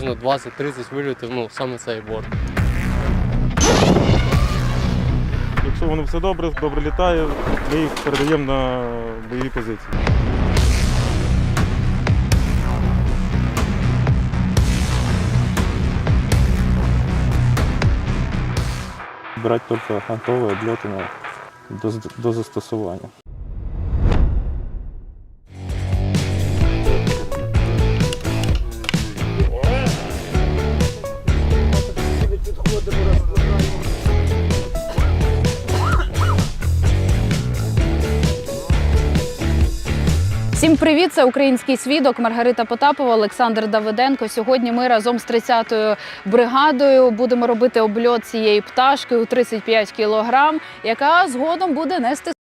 приблизно 20-30 вильотів, ну саме цей борт. Якщо воно все добре, добре літає, ми їх передаємо на бойові позиції. брать только готовые отлеты на, до, до застосування. Всім привіт! Це український свідок Маргарита Потапова, Олександр Давиденко. Сьогодні ми разом з 30-ю бригадою будемо робити обльот цієї пташки у 35 кілограм, яка згодом буде нести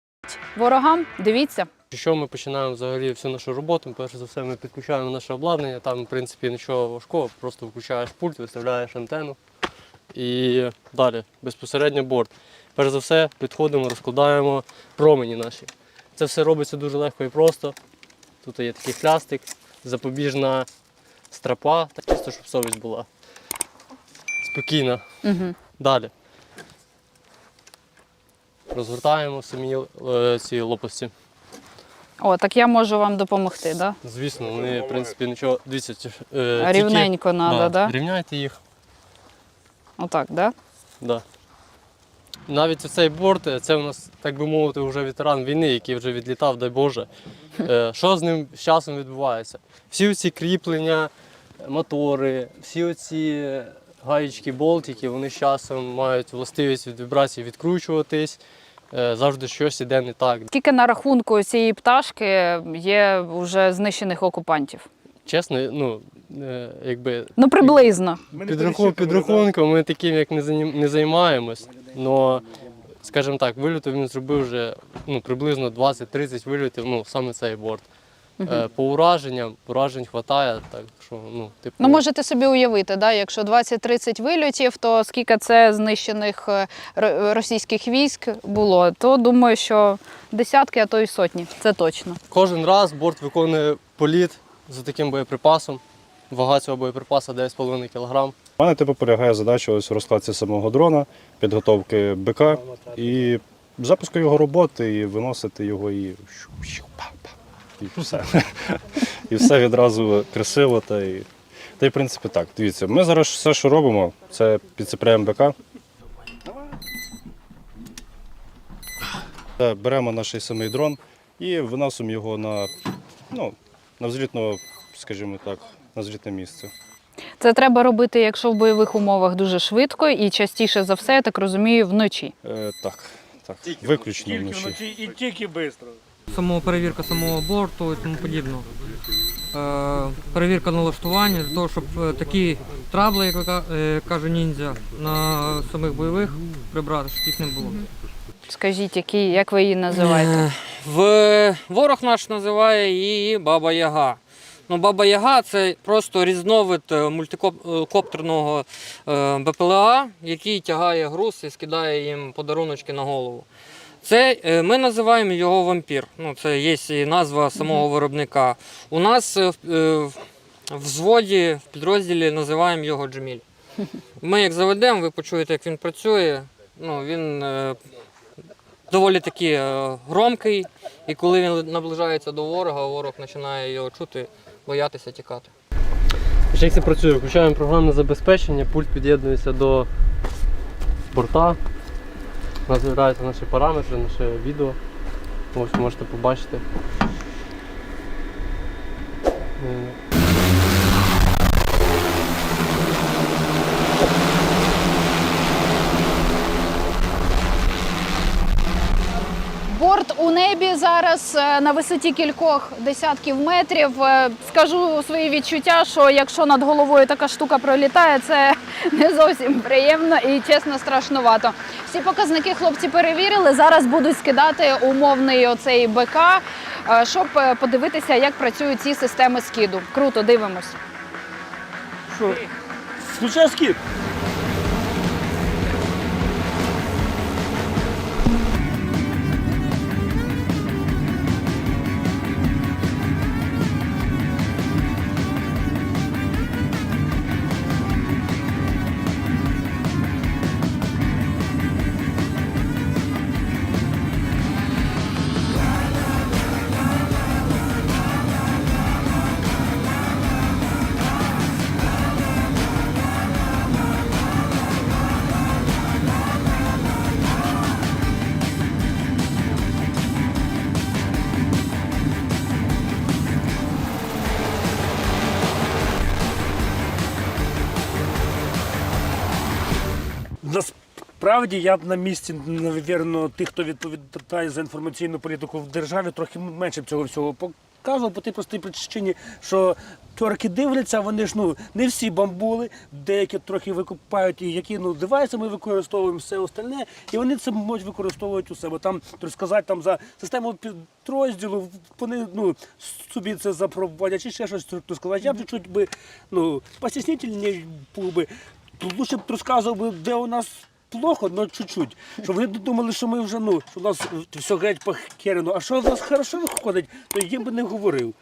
ворогам. Дивіться. Що ми починаємо взагалі всю нашу роботу? Перш за все, ми підключаємо наше обладнання. Там, в принципі, нічого важкого, просто включаєш пульт, виставляєш антенну і далі безпосередньо борт. Перш за все, підходимо, розкладаємо промені наші. Це все робиться дуже легко і просто. Тут є такий хлястик, запобіжна стропа, так чисто, щоб совість була. Спокійна. Угу. Далі. Розгортаємо самі е, ці лопасті. О, так я можу вам допомогти, да? Звісно, вони, в принципі, нічого. Дивіться, е, тільки- Рівненько треба, да? Рівняйте їх. Отак, да? Да. Навіть цей борт, е, це у нас, так би мовити, вже ветеран війни, який вже відлітав, дай Боже. Е, Що з ним з часом відбувається? Всі ці кріплення, мотори, всі оці гаєчки, болтики, вони з часом мають властивість від вібрацій відкручуватись. Е, Завжди щось іде не так. Скільки на рахунку цієї пташки є вже знищених окупантів? Чесно, ну, е, якби Ну, приблизно. Підрахунок, підрахунком ми таким як не, не займаємось. Но, скажімо так, вильотів він зробив вже ну, приблизно 20-30 вильотів, ну, саме цей борт. Е, по ураженням, уражень вистачає, так що, ну, типу, Ну, можете собі уявити, да, якщо 20-30 вильотів, то скільки це знищених е, російських військ було, то думаю, що десятки, а то й сотні. Це точно. кожен раз борт виконує політ з таким боєприпасом. Вага цього боєприпаса 9,5 кг. У мене типу полягає задача ось розкладці самого дрона, підготовки БК і запуску його роботи, і виносити його і. І все. І все відразу красиво. Та й, та в принципі так. Дивіться, ми зараз все, що робимо, це підцепляємо БК. Беремо наш самий дрон і виносимо його на, ну, на взлітну, скажімо так, на взлітне місце. Це треба робити, якщо в бойових умовах дуже швидко і частіше за все, я так розумію, вночі. Е, так, так. Виключно Тільки вночі. вночі і тільки швидко. Само перевірка самого борту і тому подібного. Е, перевірка налаштування для того, щоб е, такі трабли, як е, каже ніндзя, на самих бойових прибрати, щоб їх не було. Скажіть, які, як ви її називаєте? Е, В ворог наш називає її Баба Яга. Ну, Баба Яга це просто різновид е, мультикоптерного е, БПЛА, який тягає груз і скидає їм подаруночки на голову. Це е, ми називаємо його вампір. Ну, це є і назва самого виробника. У нас е, в- е, в взводі, в підрозділі називаємо його Джеміль. Ми як заведемо, ви почуєте, як він працює. Ну, він е, доволі таки е, громкий, і коли він наближається до ворога, ворог починає його чути, боятися тікати. Як це працює? Включаємо програмне забезпечення, пульт під'єднується до борта. У нас з'являються наші параметри, наше відео. Ось можете побачити. Е, Борт у небі зараз е, на висоті кількох десятків метрів. Е, Скажу свої відчуття, що якщо над головою така штука пролітає, це не зовсім приємно і чесно страшнувато. Всі показники хлопці перевірили. Зараз будуть скидати умовний оцей БК, е, щоб подивитися, як працюють ці системи скиду. Круто, дивимось. Що? Включай скид. Насправді я б на місці, навірно, тих, хто відповідає за інформаційну політику в державі, трохи менше б цього всього показував по тій простій причині, що тьорки дивляться, вони ж ну не всі бамбули, деякі трохи викупають, і які ну девайси ми використовуємо, все остальне, і вони це можуть використовувати у себе. Там то сказати там за систему підрозділу, вони ну собі це запровадять, чи ще щось то сказати. Я б чуть би ну постіснительні був би. Лучше б розказував би, де у нас плохо, але чуть-чуть. Щоб вони думали, що ми вже ну, що у нас все геть похерено. А що в нас хорошо виходить, то їм би не говорив.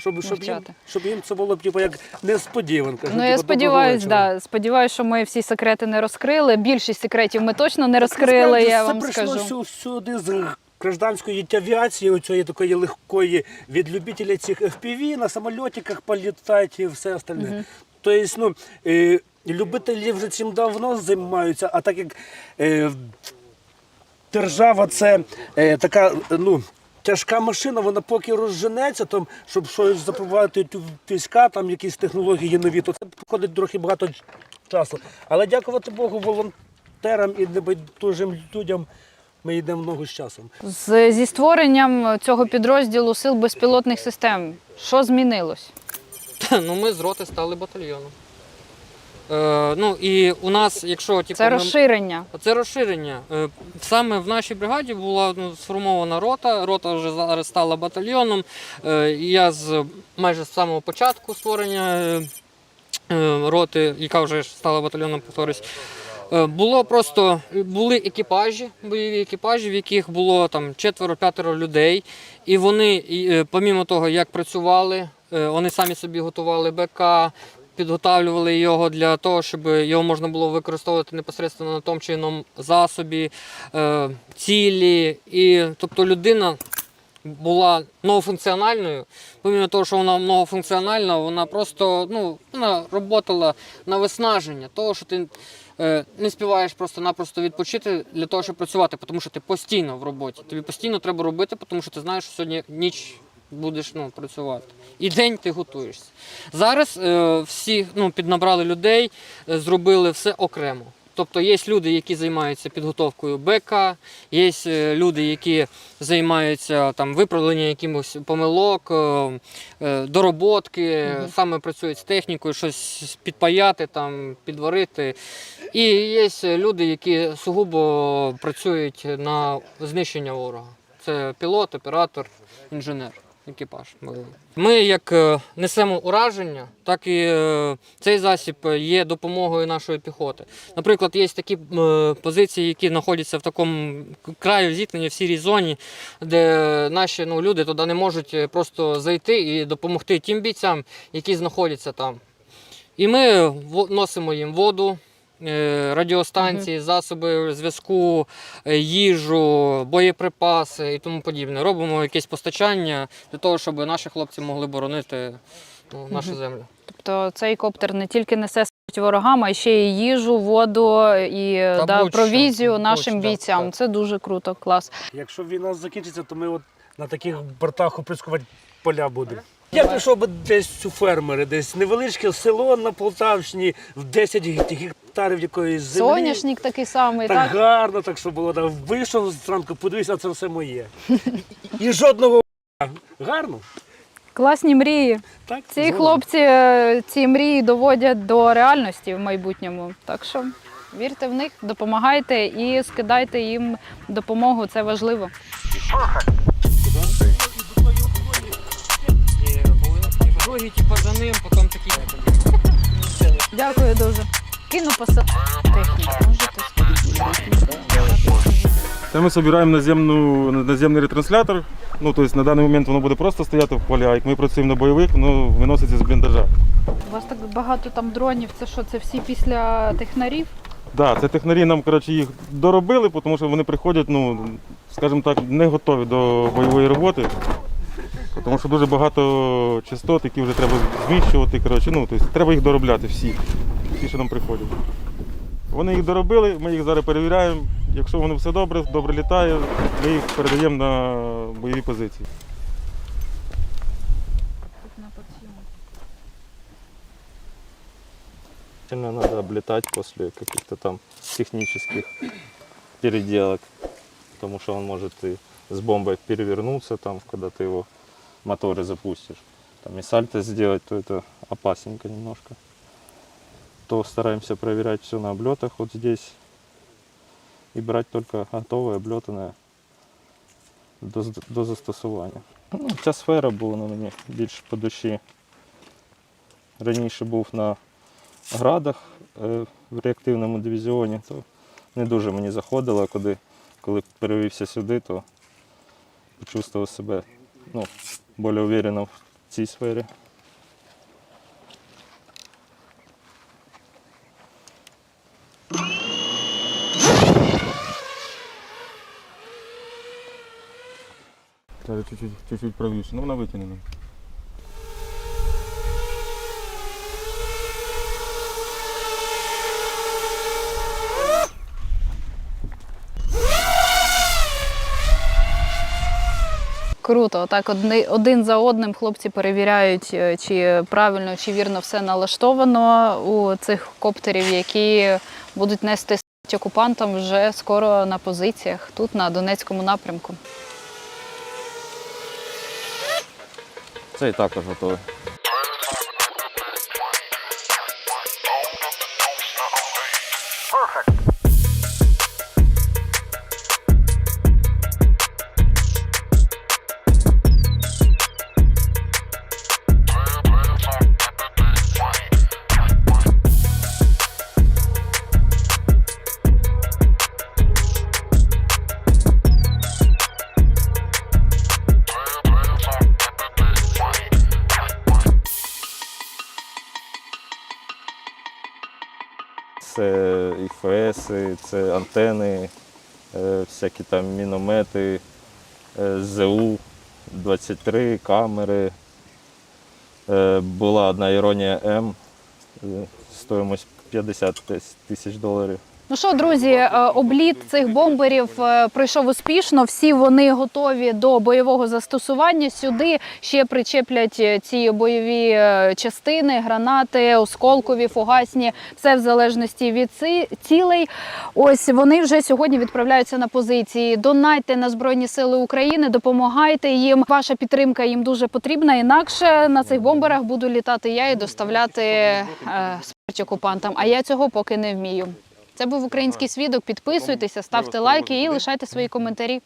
Щоб, щоб, їм, мовчати. щоб їм це було б типу, як несподіванка. що, Ну, я типу, сподіваюся, доброго вечора. да, сподіваюсь, що ми всі секрети не розкрили. Більшість секретів ми точно не розкрили, Насправді, я це вам прийшло скажу. сю- сюди з гражданської авіації, оцієї такої легкої від любителів цих FPV, на самольотиках політають і все остальне. Тобто, ну, е, любителі вже цим давно займаються, а так як е, держава це е, така, ну. Тяжка машина, вона поки розженеться, там, щоб щось запровадити війська, там якісь технології нові, то це проходить трохи багато часу. Але дякувати Богу, волонтерам і небайдужим людям ми йдемо в ногу з часом. З, зі створенням цього підрозділу сил безпілотних систем, що змінилось? Ну, ми з роти стали батальйоном. Е, ну і у нас, якщо типу, Це ми- розширення. Це розширення. Е, Саме в нашій бригаді була ну, сформована рота. Рота вже зараз стала батальйоном. Е, і Я з майже з самого початку створення е, роти, яка вже стала батальйоном, повторюсь. Було просто були екіпажі, бойові екіпажі, в яких було там четверо-п'ятеро людей. І вони, і, помімо того, як працювали, вони самі собі готували БК, підготавлювали його для того, щоб його можна було використовувати непосередньо на тому чи іному засобі, е, цілі. І тобто людина була многофункціональною. Помимо того, що вона многофункціональна, вона просто ну, вона роботала на виснаження того, що ти. е, Не співаєш просто-напросто відпочити для того, щоб працювати, тому що ти постійно в роботі. Тобі постійно треба робити, тому що ти знаєш, що сьогодні ніч будеш ну, працювати. І день ти готуєшся. Зараз е, всі ну, піднабрали людей, е, зробили все окремо. Тобто є люди, які займаються підготовкою БК, є е, люди, які займаються там виправленням якимось помилок, е, е, дороботки, саме працюють з технікою, щось підпаяти, там, підварити. І є люди, які сугубо працюють на знищення ворога. Це пілот, оператор, інженер. Екіпаж. Ми як е, несемо ураження, так і е, цей засіб є допомогою нашої піхоти. Наприклад, є такі е, позиції, які знаходяться в такому краю зіткнення в сірій зоні, де наші ну, люди туди не можуть е, просто зайти і допомогти тим бійцям, які знаходяться там. І ми носимо їм воду, е, радіостанції, засоби зв'язку, е, їжу, боєприпаси і тому подібне. Робимо якесь постачання для того, щоб наші хлопці могли боронити ну, нашу землю. Тобто цей коптер не тільки несе смерть ворогам, а ще й їжу, воду і Та да, провізію нашим будь-що, бійцям. так. Це дуже круто, клас. Якщо війна закінчиться, то ми от на таких бортах оприскувати поля будемо. Я пішов би десь у фермери, десь невеличке село на Полтавщині в 10 гектарів якоїсь землі. Соняшник такий самий, Так, так? гарно, так що було. Так, вийшов зранку, подивився, це все моє. І жодного гарно. Класні мрії. Так, Ці згоден. хлопці е, ці мрії доводять до реальності в майбутньому. Так що вірте в них, допомагайте і скидайте їм допомогу. Це важливо. Дякую дуже. Кину. Можете Це ми збираємо наземну, наземний ретранслятор. Ну, тобто на даний момент воно буде просто стояти в полі, а як ми працюємо на бойових, воно виноситься з бліндажа. У вас так багато там дронів. Це що? Це всі після технарів? Да, це технарі нам коротше, їх доробили, тому що вони приходять, ну, скажімо так, не готові до бойової роботи. Тому що дуже багато частот, які вже треба зміщувати. Коротше, ну, тобто, треба їх доробляти всі, всі, що нам приходять. Вони їх доробили, ми їх зараз перевіряємо. Якщо воно все добре, добре літає, ми їх передаємо на бойові позиції. обязательно надо облетать после каких-то там технических переделок, потому что он может и с бомбой перевернуться там, когда ты его моторы запустишь. Там и сальто сделать, то это опасненько немножко. То стараемся проверять все на облетах вот здесь и брать только готове, облетане до, до застосування. Ну, ця сфера була на мені більш по душі. Раніше був на градах е, в реактивному дивізіоні, то не дуже мені заходило, коли, коли перевівся сюди, то почувствував себе ну, більш уверенно в цій сфері. Чуть-чуть, чуть-чуть правіше. Ну вона витягнена. Круто, так один за одним хлопці перевіряють, е, чи правильно, чи вірно все налаштовано у цих коптерів, які будуть нести окупантам вже скоро на позиціях тут, на Донецькому напрямку. Цей також готовий. І це антени, е, всякі там міномети, е, ЗУ-23, камери. Е, Була одна іронія М, стоїмость 50 тисяч доларів. Ну що, друзі, е, обліт цих бомберів е, пройшов успішно. Всі вони готові до бойового застосування. Сюди ще причеплять е, ці бойові частини, гранати, осколкові, фугасні, все в залежності від цілей. Ось вони вже сьогодні відправляються на позиції. Донайте на Збройні Сили України, допомагайте їм. Ваша підтримка їм дуже потрібна. Інакше на цих бомберах буду літати я і доставляти смерть окупантам. А я цього поки не вмію. Це був український свідок. Підписуйтеся, ставте лайки і лишайте свої коментарі.